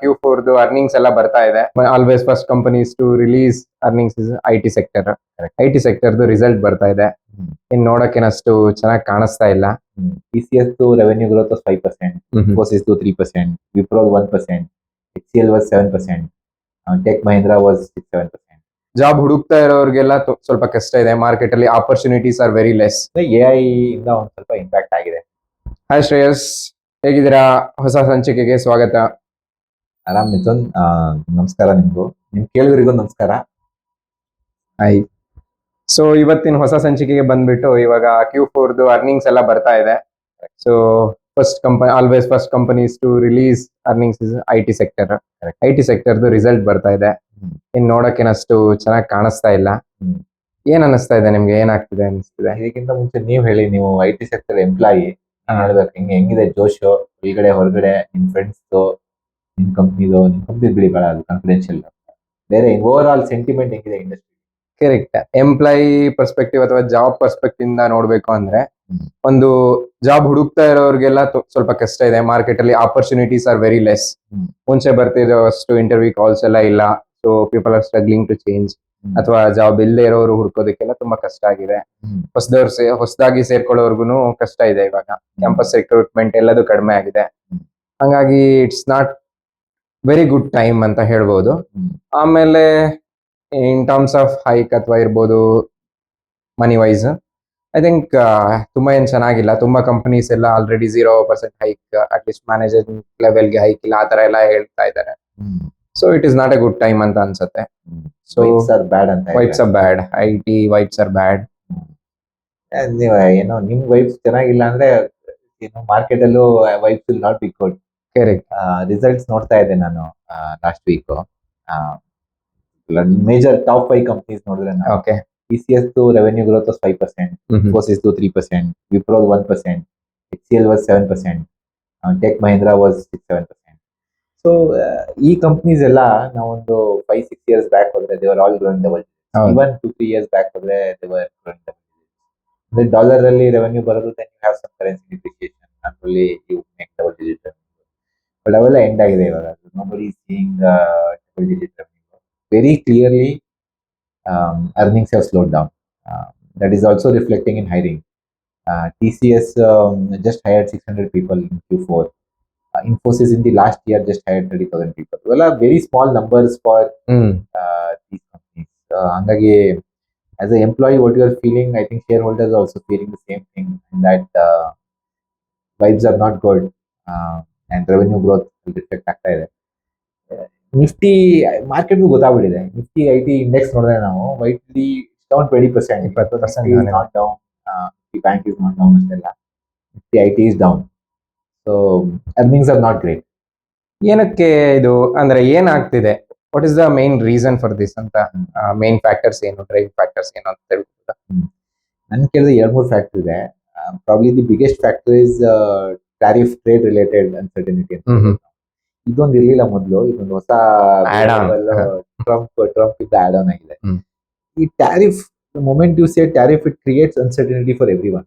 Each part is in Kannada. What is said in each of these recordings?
ಕ್ಯೂ ಫೋರ್ ಅರ್ನಿಂಗ್ಸ್ ಎಲ್ಲ ಬರ್ತಾ ಇದೆ. Always first companies to release earnings is I T sector I T ಸೆಕ್ಟರ್ದು ರಿಸಲ್ಟ್ ಬರ್ತಾ ಇದೆ. ಇನ್ ನೋಡಕ್ಕೇನಷ್ಟು ಚೆನ್ನಾಗಿ ಕಾಣಿಸ್ತಾ ಇಲ್ಲ. TCS to revenue growth five 5%, Infosys three 3%, Wipro 1%, HCL was 7%, uh, Tech Mahindra was 6-7%. Job ಹುಡುಕ್ತಾ ಇರೋರಿಗೆಲ್ಲ ಸ್ವಲ್ಪ ಕಷ್ಟ ಇದೆ. ಮಾರ್ಕೆಟ್ ಅಲ್ಲಿ opportunities are very less A I ಇಂದ ಒಂದ್ ಸ್ವಲ್ಪ ಇಂಪ್ಯಾಕ್ಟ್ ಆಗಿದೆ. ಹಾಯ್ ಶ್ರೇಯಸ್ ಹೇಗಿದ್ದೀರಾ? ಹೊಸ ಸಂಚಿಕೆಗೆ ಸ್ವಾಗತ. ಆರಾಮ್ ಮಿಥುನ್ ನಮಸ್ಕಾರ ನಿಮ್ಗೂ. ನಿಮ್ ಕೇಳಿದ್ರಿಗೂ ನಮಸ್ಕಾರ. ಹಾಯ್ ಸೊ ಇವತ್ತಿನ ಹೊಸ ಸಂಚಿಕೆಗೆ ಬಂದ್ಬಿಟ್ಟು ಇವಾಗ ಕ್ಯೂ ಫೋರ್ದು ಅರ್ನಿಂಗ್ಸ್ ಎಲ್ಲ ಬರ್ತಾ ಇದೆ. So first company always first companies to release earnings is I T sector. I T ಸೆಕ್ಟರ್ದು ರಿಸಲ್ಟ್ ಬರ್ತಾ ಇದೆ. ಇನ್ ನೋಡಕ್ಕೇನಷ್ಟು ಚೆನ್ನಾಗಿ ಕಾಣಿಸ್ತಾ ಇಲ್ಲ. ಏನ್ ಅನಿಸ್ತಾ ಇದೆ ನಿಮ್ಗೆ? ಏನಾಗ್ತಿದೆ ಅನಿಸ್ತಿದೆ ಇದಕ್ಕಿಂತ ಮುಂಚೆ ನೀವ್ ಹೇಳಿ ನೀವು ಐ ಟಿ ಸೆಕ್ಟರ್ ಎಂಪ್ಲಾಯಿ ಹೇಳ್ಬೇಕು ಹೆಂಗೆ ಹೆಂಗಿದೆ ಜೋಶು ಒಳಗಡೆ ಹೊರಗಡೆ ನಿಮ್ ಫ್ರೆಂಡ್ಸ್ ನಿಮ್ ಕಂಪ್ನಿದು ನಿಮ್ಮ ಕಂಪ್ನಿ ಬಿಡಿ ಬೇಡ ಅದು ಕಾನ್ಫಿಡೆನ್ಷಿಯಲ್ ಬೇರೆ ಓವರ್ ಆಲ್ ಸೆಂಟಿಮೆಂಟ್ ಹೆಂಗಿದೆ ಇಂಡಸ್ಟ್ರಿ ಕರೆಕ್ಟ್ ಎಂಪ್ಲಾಯಿ ಪರ್ಸ್ಪೆಕ್ಟಿವ್ ಅಥವಾ ಜಾಬ್ ಪರ್ಸ್ಪೆಕ್ಟಿವ್ ಇಂದ ನೋಡ್ಬೇಕು ಅಂದ್ರೆ ಒಂದು ಜಾಬ್ ಹುಡುಕ್ತಾ ಇರೋರಿಗೆಲ್ಲ ಸ್ವಲ್ಪ ಕಷ್ಟ ಇದೆ. ಮಾರ್ಕೆಟ್ ಅಲ್ಲಿ ಆಪರ್ಚುನಿಟೀಸ್ ಆರ್ ವೆರಿ ಲೆಸ್. ಮುಂಚೆ ಬರ್ತಿರೋ ಅಷ್ಟು ಇಂಟರ್ವ್ಯೂ ಕಾಲ್ಸ್ ಎಲ್ಲ ಇಲ್ಲ. So people are struggling to change ಅಥವಾ ಜಾಬ್ ಇಲ್ಲದೆ ಇರೋರು ಹುಡ್ಕೋದಕ್ಕೆಲ್ಲ ತುಂಬಾ ಕಷ್ಟ ಆಗಿದೆ. ಹೊಸದವ್ರು ಹೊಸದಾಗಿ ಸೇರ್ಕೊಳ್ಳೋರ್ಗು ಕಷ್ಟ ಇದೆ ಇವಾಗ. ಕ್ಯಾಂಪಸ್ ರಿಕ್ರೂಟ್ಮೆಂಟ್ ಎಲ್ಲದೂ ಕಡಿಮೆ ಆಗಿದೆ. ಹಂಗಾಗಿ it's not very good time ಅಂತ ಹೇಳ್ಬೋದು. ಆಮೇಲೆ ಇನ್ ಟರ್ಮ್ಸ್ ಆಫ್ ಹೈಕ್ ಅಥವಾ ಇರ್ಬೋದು ಮನಿ ವೈಸ್ ಐ ಥಿಂಕ್ ತುಂಬಾ ಏನು ಚೆನ್ನಾಗಿಲ್ಲ. ತುಂಬಾ ಕಂಪನೀಸ್ ಎಲ್ಲ already zero percent hike at least manager ಲೆವೆಲ್ಗೆ ಹೈಕ್ ಇಲ್ಲ ಆ ತರ ಎಲ್ಲ ಹೇಳ್ತಾ ಇದ್ದಾರೆ. So it is not a good time ಅಂತ ಅನ್ಸುತ್ತೆ. ಸೊ ಬ್ಯಾಡ್ ಅಂತ vibes are bad I T vibes are bad ಏನೋ ನಿಮ್ ವೈಫ್ ಚೆನ್ನಾಗಿಲ್ಲ ಅಂದ್ರೆ ಏನು ಮಾರ್ಕೆಟ್ ಅಲ್ಲೂ vibe will not be good correct results ನೋಡ್ತಾ ಇದ್ದೆ ನಾನು last week major top five companies ನೋಡಿದ್ರೆ okay T C S revenue growth was five percent Infosys three 3%, Wipro 1%, HCL was 7%, uh, Tech Mahindra was 6-7%. So ಈ ಕಂಪ್ನೀಸ್ ಎಲ್ಲ ನಾವೊಂದು ಫೈವ್ ಸಿಕ್ಸ್ ಇಯರ್ಸ್ ಬ್ಯಾಕ್ ಹೋದ್ರೆ they were all growing double. Even two three years back ಹೋದ್ರೆ ದೇವರ್ ಗ್ರೋಯಿಂಗ್ ಡಬಲ್ ಅಂದ್ರೆ ಡಾಲರ್ ಅಲ್ಲಿ ರೆವೆನ್ಯೂ ಬರೋದು then you have some currency depreciation ಅದರಲ್ಲಿ you make double digit but ಅವೆಲ್ಲ ಎಂಡ್ ಆಗಿದೆ ಇವಾಗ nobody seeing double digit revenue very clearly earnings have slowed down that is also reflecting in hiring. Uh, TCS um, just hired 600 people in Q4. Uh, Infosys in the last year just hired 30,000 people. Well, are very small numbers for hmm uh, these companies. Uh, ಹಂಗಾಗಿ as an employee, what you are feeling, I think shareholders are also feeling the same thing. In that uh, vibes are not good uh, growth will reflect ಆಗ್ತಾ ಇದೆ. ನಿಫ್ಟಿ ಮಾರ್ಕೆಟ್ ಗೊತ್ತಾಗ್ಬಿಟ್ಟಿದೆ. ನಿಫ್ಟಿ ಐ ಟಿ ಇಂಡೆಕ್ಸ್ ನೋಡಿದ್ರೆ ನಾವು widely down twenty percent 20% is not down. Bank is not down ಅಷ್ಟೆಲ್ಲ. Nifty I T is down so earnings are not great. ಏನಕ್ಕೆ ಇದು? ಅಂದ್ರೆ ಏನಾಗ್ತಿದೆ? What is the main reason for this ಅಂತ ಮೇನ್ ಫ್ಯಾಕ್ಟರ್ಸ್ ಏನು ಡ್ರೈವಿಂಗ್ ಫ್ಯಾಕ್ಟರ್ಸ್ ಏನು ಅಂತ ಹೇಳ್ಬಿಟ್ಟು ನನ್ ಕೇಳಿದ್ರೆ ಎರಡು ಮೂರು ಫ್ಯಾಕ್ಟರ್ ಇದೆ. Probably the biggest factor is tariff trade related uncertainty ಅಂತ ಹ್ಮ್ ಹ್ಮ್. ಇದೊಂದು ಇರ್ಲಿಲ್ಲ ಮೊದಲು ಇದೊಂದು ಹೊಸ Add-on. ಟ್ರಂಪ್ ಟ್ರಂಪ್ ಇಂದ ಆಡ್ ಆನ್ ಆಗಿದೆ ಹ್ಮ್. ಈ tariff moment you say tariff it creates uncertainty for every one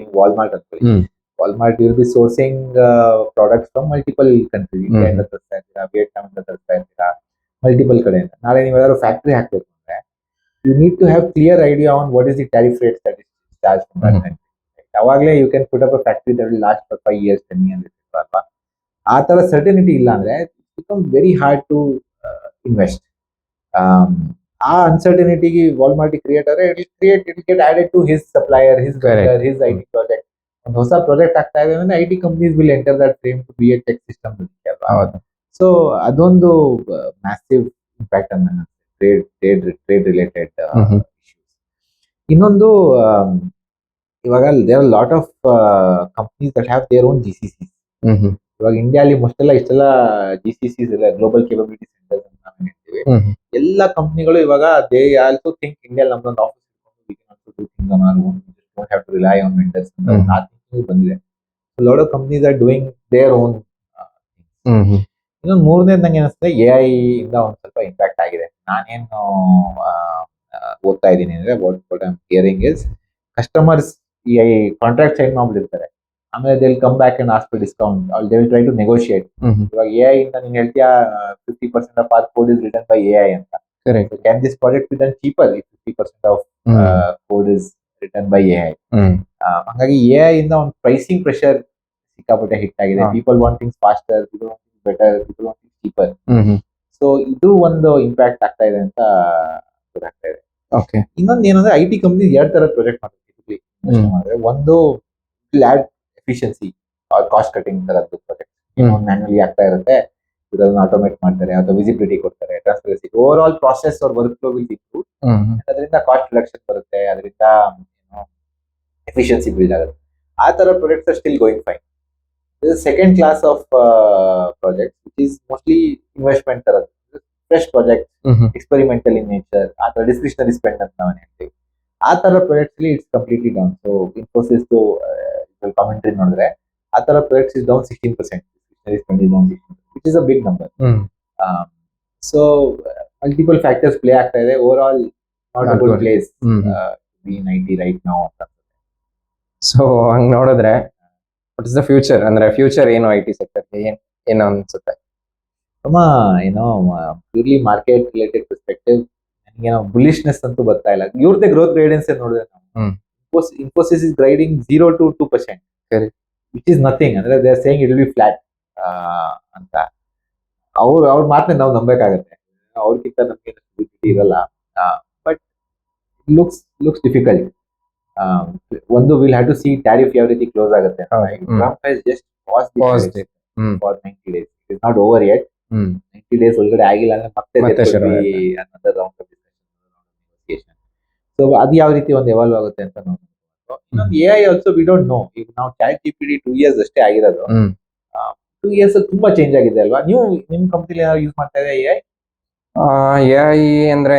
ನೀವು ವಾಲ್ಮಾರ್ಟ್ ಅನ್ಕೊಳ್ಳಿ hmm. Walmart will be sourcing uh, products from multiple countries. ಹ್ಮ್. ಇಂಡಿಯಾದಿಂದ ತರಿಸ್ತಾ ಇರ್ತೀರಾ ವಿಯೆಟ್ನಾಮ್ ಇಂದ ತರಿಸ್ತಾ ಇರ್ತೀರಾ ಮಲ್ಟಿಪಲ್ ಕಡೆಯಿಂದ ನಾಳೆ ನೀವು ಯಾರು ಫ್ಯಾಕ್ಟ್ರಿ ಹಾಕ್ಬೇಕು ಅಂದ್ರೆ you need to have clear idea on what is the tariff rate that is charge from that hmm. Country ಅವಾಗಲೇ you can put up a factory that will last for five years ten years ಅಲ್ವಾ ಆ ತರ ಸರ್ಟನಿಟಿ ಇಲ್ಲ ಅಂದ್ರೆ become very hard to invest ಆ ಅನ್ಸರ್ಟನಿಟಿಗೆ ವಾಲ್ಮಾರ್ಟ್ ಕ್ರಿಯೇಟ್ ಆದ್ರೆ it create it get added to his supplier his Correct. His I T project ಒಂದು ಹೊಸ ಪ್ರಾಜೆಕ್ಟ್ ಆಗ್ತಾ ಇದೆ ಅಂದ್ರೆ I T companies will enter that frame to be a tech system ಅಲ್ವಾ ಹೌದು ಸೊ ಅದೊಂದು ಮ್ಯಾಸಿವ್ ಇಂಪ್ಯಾಕ್ಟ್ ಅನ್ನ trade trade trade related hmm hmm. ಇನ್ನೊಂದು ಆಮ್, ಇವಾಗ there lot of companies that have their own G C C ಇವಾಗ ಇಂಡಿಯಾ ಇಂಡಿಯಾಲಿ ಮೊಷ್ಟೆಲ್ಲ ಇಷ್ಟೆಲ್ಲ G C C global capability centre ಅಂತ ನಾವು ಹೇಳ್ತೀವಿ. Hmm hmm. ಎಲ್ಲ ಕಂಪ್ನಿಗಳು ಇವಾಗ ದೇ ಆಲ್ಸೋ ಥಿಂಕ್ ಇಂಡಿಯಾ ನಮ್ದೊಂದು ಆಫೀಸ್ ರಿಲೈ ಆನ್. ಒಂದು ಆ thinking ಬಂದಿದೆ. Lot of companies are doing their own. ಇನ್ನೊಂದು ಮೂರನೇದು ನಂಗೆ ಅನಿಸ್ತದೆ ಎ ಐ ಇಂದ ಒಂದು ಸ್ವಲ್ಪ ಇಂಪ್ಯಾಕ್ಟ್ ಆಗಿದೆ. ನಾನೇನು ಓದ್ತಾ ಇದ್ದೀನಿ ಅಂದ್ರೆ what what I'm hearing is customers ಈ ಕಾಂಟ್ರಾಕ್ಟ್ ಸೈನ್ ಮಾಡ್ಬಿಟ್ಟಿರ್ತಾರೆ. ಆಮೇಲೆ they'll come back and ask discount all they will try to negotiate ಇವಾಗ ಎ ಐ ಇಂದ ನೀನ್ ಹೇಳ್ತೀಯಾ fifty percent of our code is written by A I ಅಂತ. Correct can this project be done cheaper fifty percent of code is written by A I ಹಾಗಾಗಿ ಎ ಐ ಇಂದ ಒಂದು ಪ್ರೈಸಿಂಗ್ ಪ್ರೆಷರ್ ಸಿಕ್ಕಾಪಟ್ಟೆ ಹಿಟ್ ಆಗಿದೆ. People want things faster people want things better people want things cheaper so ಇದು ಒಂದು ಇಂಪ್ಯಾಕ್ಟ್ ಆಗ್ತಾ ಇದೆ ಅಂತ ಗೊತ್ತಾಗ್ತಾ ಇದೆ. ಇನ್ನೊಂದು ಏನಂದ್ರೆ ಐ ಟಿ ಕಂಪ್ನಿ ಎರಡ್ ತರ ಪ್ರಾಜೆಕ್ಟ್ ಮಾಡ್ತಾರೆ ಒಂದು ಲ್ಯಾಡ್ ಎಫಿಷಿಯನ್ಸಿ ಕಾಸ್ಟ್ ಕಟಿಂಗ್ ತರದ್ದು ಪ್ರಾಜೆಕ್ಟ್. ಮ್ಯಾನ್ಯಲಿ ಆಗ್ತಾ ಇರುತ್ತೆ. ಇದನ್ನ ಆಟೋಮೇಟ್ ಮಾಡ್ತಾರೆ ಅಥವಾ ವಿಸಿಬಿಲಿಟಿ ಕೊಡ್ತಾರೆ ಟ್ರಾನ್ಸ್ಪರೆನ್ಸಿ ಓವರ್ ಆಲ್ ಪ್ರಾಸೆಸ್ ಅವ್ರ ವರ್ಕ್ ಫ್ಲೋ ವಿಲ್ ಇಂಪ್ರೂವ್ ಅದರಿಂದ ಕಾಸ್ಟ್ ರಿಡಕ್ಷನ್ ಬರುತ್ತೆ ಅದರಿಂದ ಎಫಿಷಿಯನ್ಸಿ ಬಿಲ್ಡ್ ಆಗುತ್ತೆ. ಆ ತರ projects are still going fine second class of project which is mostly investment ತರದ್ದು. Fresh project experimental in nature ಅಥವಾ ಡಿಸ್ಕ್ರಿಷನರಿ ಸ್ಪೆಂಡ್ ಅಂತ ನಾವು ಹೇಳ್ತೀವಿ. ಆ ತರ projects it's completely down so Infosys commentary ನೋಡಿದ್ರೆ ಆ ತರ projects is down sixteen percent which is a big number so multiple factors play ಆಗ್ತಾ ಇದೆ. Overall not a good place hmm be ninety right ನಾವು ಅಂತ ಸೊ ಹಂಗ್ ನೋಡಿದ್ರೆ ವಾಟ್ ಇಸ್ ದ ಫ್ಯೂಚರ್ ಅಂದ್ರೆ ಫ್ಯೂಚರ್ ಏನು ಐ ಟಿ ಸೆಕ್ಟರ್ ಏನ್ ಏನು ಅನ್ಸುತ್ತೆ? ತುಂಬಾ ಏನೋ ಪ್ಯೂರ್ಲಿ ಮಾರ್ಕೆಟ್ ರಿಲೇಟೆಡ್ ಪರ್ಸ್ಪೆಕ್ಟಿವ್ ನನಗೇನೋ ಬುಲಿಶ್ನೆಸ್ ಅಂತೂ ಬರ್ತಾ ಇಲ್ಲ. ಇವ್ರದ್ದೇ ಗ್ರೋತ್ ಗೈಡೆನ್ಸ್ ನೋಡಿದ್ರೆ. ನಾವು? Infosys is guiding zero to two percent. Which is nothing ಅಂದ್ರೆ they are saying it will be flat ಅಂತ. ಅವ್ರು ಅವ್ರ ಮಾತನ್ನ ನಾವು ನಂಬೇಕಾಗತ್ತೆ ಅವ್ರಿಗಿಂತ ನಮ್ಗೆ ಇರಲ್ಲ. ಬಟ್ ಲುಕ್ಸ್ ಲುಕ್ಸ್ ಡಿಫಿಕಲ್ಟ್ ಒಂದು will have to see tariff ಯಾವ ರೀತಿ ಕ್ಲೋಸ್ ಆಗುತ್ತೆ ಹ್ಮ್. Trump has just paused. For ninety days it is not over yet ninety days ಒಳಗಡೆ ಆಗಿಲ್ಲ ಅಂದ್ರೆ ಮತ್ತೆ ಮತ್ತೆ ಶುರು another round of discussion so ಅದು ಯಾವ ರೀತಿ ಒಂದು ಎವಾಲ್ವ್ ಆಗುತ್ತೆ ಅಂತ ನಾವು ಇನ್ನೊಂದು A I also we don't know ಈಗ ನಾವು chat G P T two years ಅಷ್ಟೇ ಆಗಿರೋದು ಟೂ ಇಯರ್ಸ್ ತುಂಬಾ ಚೇಂಜ್ ಆಗಿದೆ ಅಲ್ವಾ? ನೀವು ನಿಮ್ ಕಂಪ್ನಿಲಿ ಏನಾದ್ರು ಯೂಸ್ ಮಾಡ್ತಾ ಇದೆ ಎ ಐ ಎ ಐ ಅಂದ್ರೆ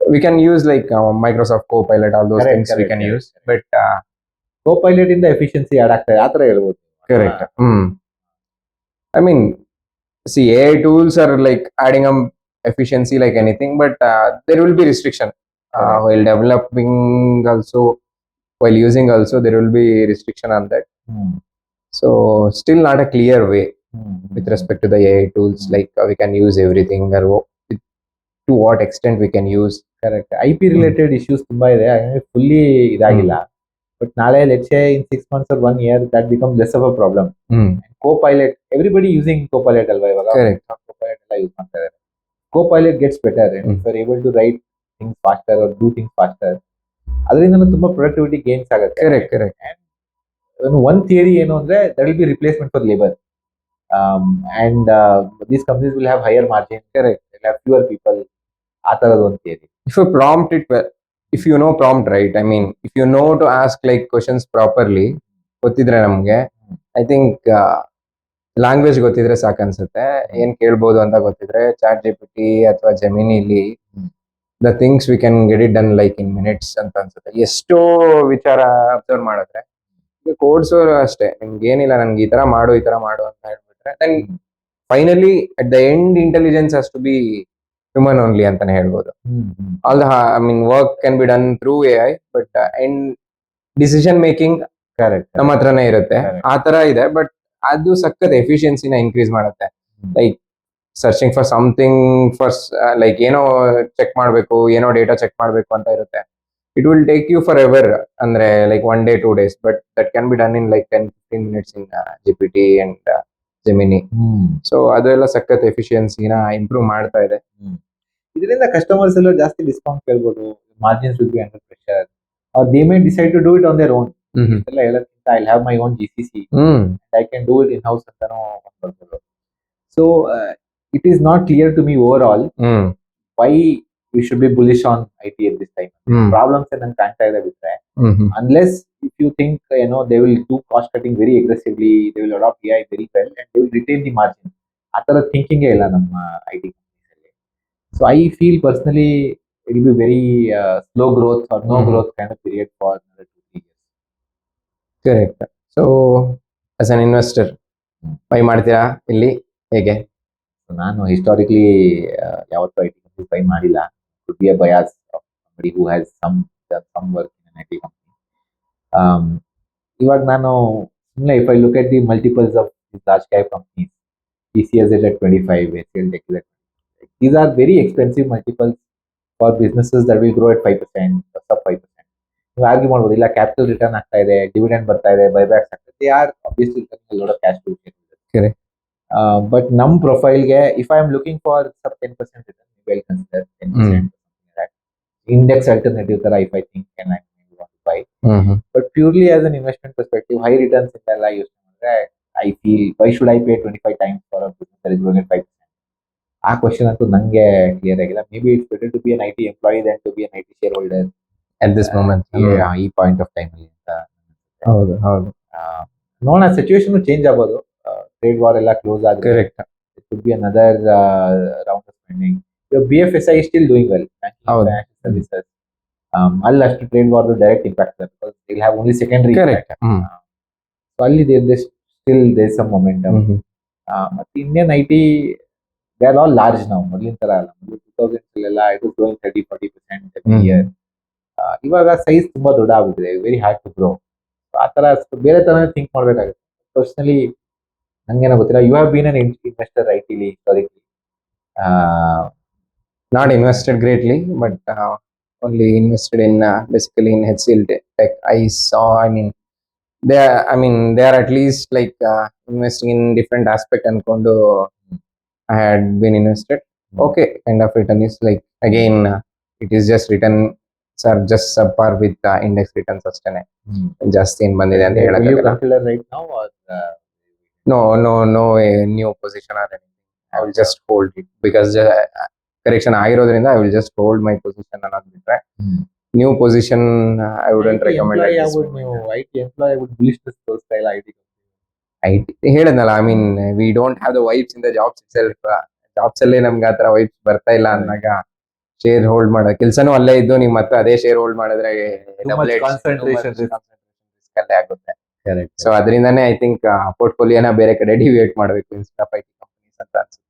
we can use like Microsoft copilot all those things we can use but copilot ಇಂದ ಎಫಿಷಿಯನ್ಸಿ ಆಡ್ ಆಗ್ತಾಯಿದೆ ಇದೆ. ಆ ತರ ಹೇಳ್ಬೋದು. Correct hmm. I mean C AI tools are like adding um efficiency like anything but they will be restriction. uh, Correct. while developing. Also, while using also, there will be restriction on that. Hmm. So, still not a clear way hmm. with respect to the AI tools. Hmm. Like uh, we can use everything, or wo- with- to what extent we can use. Correct I P related issues ತುಂಬಾ ಇದೆ ಹಾಗಾಗಿ ಫುಲ್ಲಿ ಇದಾಗಿಲ್ಲ ಬಟ್ ನಾಳೆ let's in six months or one year that become less of a problem Hmm. Copilot everybody using Copilot ಅಲ್ವಾ ಇವಾಗ Correct. ಕೋ ಪೈಲಟ್ ಎಲ್ಲ ಯೂಸ್ ಮಾಡ್ತಾ ಇದ್ದಾರೆ Copilot gets better hmm. If are able to write things faster or do things faster ಅದರಿಂದ ತುಂಬಾ ಪ್ರೊಡಕ್ಟಿವಿಟಿ ಗೇನ್ಸ್ ಆಗುತ್ತೆ Correct. Correct. ಒನ್ ಥಿಯರಿ ಏನು ಅಂದ್ರೆ that will be replacement for labour and these companies will have higher margin Correct. Have fewer people ಆ ತರದ ಒಂದು theory if you prompt it if if you know prompt right i mean if you know to ask like questions properly ಗೊತ್ತಿದ್ರೆ ನಮ್ಗೆ ಐ ಥಿಂಕ್ ಲ್ಯಾಂಗ್ವೇಜ್ ಗೊತ್ತಿದ್ರೆ ಸಾಕನ್ಸುತ್ತೆ ಏನ್ ಕೇಳ್ಬೋದು ಅಂತ ಗೊತ್ತಿದ್ರೆ ಚಾಟ್ ಜಿ ಪಿ ಟಿ ಅಥವಾ ಜಮಿನಿಲಿ. The things we can get it done like in minutes ಅಂತ ಅನ್ಸುತ್ತೆ. ಎಷ್ಟೋ ವಿಚಾರ ಅಬ್ಸರ್ವ್ ಮಾಡಿದ್ರೆ ಈಗ ಕೋಡ್ಸ್ ಅಷ್ಟೇ ನಿಮ್ಗೆ ಏನಿಲ್ಲ ನನ್ಗೆ ಈ ತರ ಮಾಡು ಈ ತರ ಮಾಡು ಅಂತ ಹೇಳ್ಬಿಟ್ರೆ then finally at the end intelligence has to be human only ಅಂತಾನೆ ಹೇಳ್ಬೋದು. All the I mean work can be done through A I but end decision making correct ನಮ್ಮ ಹತ್ರನೇ ಇರುತ್ತೆ. ಆ ತರ ಇದೆ ಬಟ್ ಅದು ಸಖತ್ ಎಫಿಷಿಯನ್ಸಿನ ಇನ್ಕ್ರೀಸ್ ಮಾಡುತ್ತೆ. Like searching for something for like ಏನೋ ಚೆಕ್ ಮಾಡಬೇಕು ಏನೋ ಡೇಟಾ ಚೆಕ್ ಮಾಡಬೇಕು ಅಂತ ಇರುತ್ತೆ. It will take you forever ಅಂದ್ರೆ like one day two days but that can be done in like ten fifteen minutes in G P T and Gemini so ಅದೆಲ್ಲ ಸಖತ್ ಎಫಿಷಿಯನ್ಸಿನ ಇಂಪ್ರೂವ್ ಮಾಡ್ತಾ ಇದೆ. ಇದರಿಂದ ಕಸ್ಟಮರ್ಸ್ ಎಲ್ಲ ಜಾಸ್ತಿ ಡಿಸ್ಕೌಂಟ್ ಕೇಳ್ಬೋದು margins will be under pressure or they may decide to do it on their own ಎಲ್ಲ ಹೇಳೋದ್ಕಿಂತ I have my own G C C I can do it in house ಅಂತಾನು ಬರ್ಬೋದು so It is not clear to me overall hmm why we should be bullish on I T at this time hmm problems ನಂಗೆ ಕಾಣ್ತಾ ಇದೆ ಬಿಟ್ರೆ ಹ್ಮ್ ಹ್ಮ್ unless if you think you know they will do cost cutting very aggressively, they will adopt AI very well, and they will retain the margin. ಆ ಥರ ಥಿಂಕಿಂಗೇ ಇಲ್ಲ ನಮ್ಮ I T ಕಂಪ್ನೀಸಲ್ಲಿ so I feel personally it will be very slow growth or no Mhm. Growth kind of period for two three years correct so as an investor hmm. Buy ಮಾಡ್ತೀರಾ ಇಲ್ಲಿ ಹೇಗೆ ಸೊ ನಾನು ಹಿಸ್ಟಾರಿಕ್ಲಿ ಯಾವತ್ತೂ ಐ ಟಿ ಕಂಪ್ನಿ ಬೈ ಮಾಡಿಲ್ಲ to be a bias somebody who has some done some work in an I T company ಇವಾಗ ನಾನು ಸುಮ್ಮನೆ if I look at the multiples of large cap companies TCS is at 25, HCL Tech is at 25. These are very expensive multiples for businesses that will grow at 5%, sub 5%. ನೀವು ಆರ್ಗ್ಯೂ ಮಾಡ್ಬೋದು ಇಲ್ಲ ಕ್ಯಾಪಿಟಲ್ ರಿಟರ್ನ್ ಆಗ್ತಾ ಇದೆ ಡಿವಿಡೆಂಡ್ ಬರ್ತಾ ಇದೆ ಬೈಬ್ಯಾಕ್ಸ್ ಆಗ್ತಾ ಇದೆ are obviously load of cash to Correct. But ನಮ್ ಪ್ರೊಫೈಲ್ಗೆ if I am looking for sub ten percent return consider ten percent index alternative ತರ if I think can I buy but purely as an investment perspective high returns ಎಲ್ಲ ಯೂಸ್ ಮಾಡಿದ್ರೆ I feel why should I pay twenty five times for business is percent five ಆ ಕ್ವಶನ್ ಅಂತೂ ನಂಗೆ ಕ್ಲಿಯರ್ ಆಗಿಲ್ಲ. Maybe it's better to be an I T employee than to be an I T shareholder at this moment ಈ ಪಾಯಿಂಟ್ ಆಫ್ ಟೈಮ್ ಅಲ್ಲಿ ಅಂತ ಹೌದು ಹೌದು. ನೋಡೋಣ ಸಿಚುವೇಶನ್ ಚೇಂಜ್ ಆಗ್ಬೋದು. ಟ್ರೇಡ್ ವಾರ್ ಎಲ್ಲ ಕ್ಲೋಸ್ ಆದ್ರೆ correct it could be another uh, round of spending. Your BFSI is still doing well. Banking ಹೌದು. financial services. Um, ಅಲ್ಲಿ ಅಷ್ಟು trade ವಾರ್ದು direct impact because will have only secondary correct hmm so ಅಲ್ಲಿ there still there some momentum hmm hmm ಮತ್ತೆ Indian I T they are all large ನಾವು ಮೊದಲಿನ ತರ ಅಲ್ಲ ಮೊದಲು ಟೂ ತೌಸಂಡ್ ಎಲ್ಲ it is growing thirty forty percent hmm. Year ಇವಾಗ ಸೈಜ್ ತುಂಬಾ ದೊಡ್ಡ ಆಗ್ಬಿಟ್ಟಿದೆ ವೆರಿ ಹಾರ್ಡ್ ಟು ಗ್ರೋ ಆ ತರ ಸ್ವಲ್ಪ ಬೇರೆ ತರ ಥಿಂಕ್ ಮಾಡ್ಬೇಕಾಗುತ್ತೆ. ಪರ್ಸನಲಿ ನಂಗೇನೋ ಗೊತ್ತಿಲ್ಲ you have been an investor I ಟಿಲಿ historically uh, invested in uh, basically in HCL Tech. I saw, I mean, they are, I mean, they are at least like uh, investing in different aspect and kondo I had been invested. Okay, kind of return is like again, uh, it is just return are just subpar with uh, index returns ಅಷ್ಟೇನೆ ಜಾಸ್ತಿ ಏನ್ ಬಂದಿದೆ ಅಂತ now no no no a new position or anything i will just hold it because uh, correction ಆಗಿರೋದ್ರಿಂದ i will just hold my position ಅನ್ನೋದು ಬಿಟ್ರೆ new position uh, i wouldn't recommend at this moment. ನೀವು ಐ ಟಿ ಎಂಪ್ಲಾಯ್ ವುಡ್ ಬಿಲಿಸ್ಟ್ ತೋರಿಸ್ತಾ ಇಲ್ಲ I T IT ಹೇಳದ್ನಲ್ಲ I mean we don't have the vibes in the jobs self jobs ಅಲ್ಲೇ ನಮ್ಗೆ ಆತರ ವೈಬ್ಸ್ ಬರ್ತಾ ಇಲ್ಲ ಅಂದಾಗ ಶೇರ್ ಹೋಲ್ಡ್ ಮಾಡೋ ಕೆಲ್ಸನೂ ಅಲ್ಲೇ ಇದ್ದು ನೀವು ಮತ್ತೆ ಅದೇ ಶೇರ್ ಹೋಲ್ಡ್ ಮಾಡಿದ್ರೆ much concentration risk. ಅಲ್ಲೇ ಆಗುತ್ತೆ ಸೊ ಅದರಿಂದಾನೇ ಐ ಥಿಂಕ್ ಪೋರ್ಟ್ಫೋಲಿಯೋನ ಬೇರೆ ಕಡೆ ಡಿವಿಯೇಟ್ ಮಾಡಬೇಕು ಇನ್ಸ್ಟಾ ಐ ಟಿ ಕಂಪನೀಸ್ ಅಂತ ಅನ್ಸುತ್ತೆ.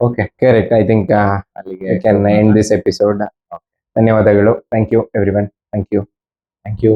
ಓಕೆ ಕರೆಕ್ಟ್ ಐ ಥಿಂಕ್ ಅಲ್ಲಿಗೆ ಕ್ಯಾನ್ ಎಂಡ್ ದಿಸ್ ಎಪಿಸೋಡ್. ಧನ್ಯವಾದಗಳು. Thank you everyone thank you thank you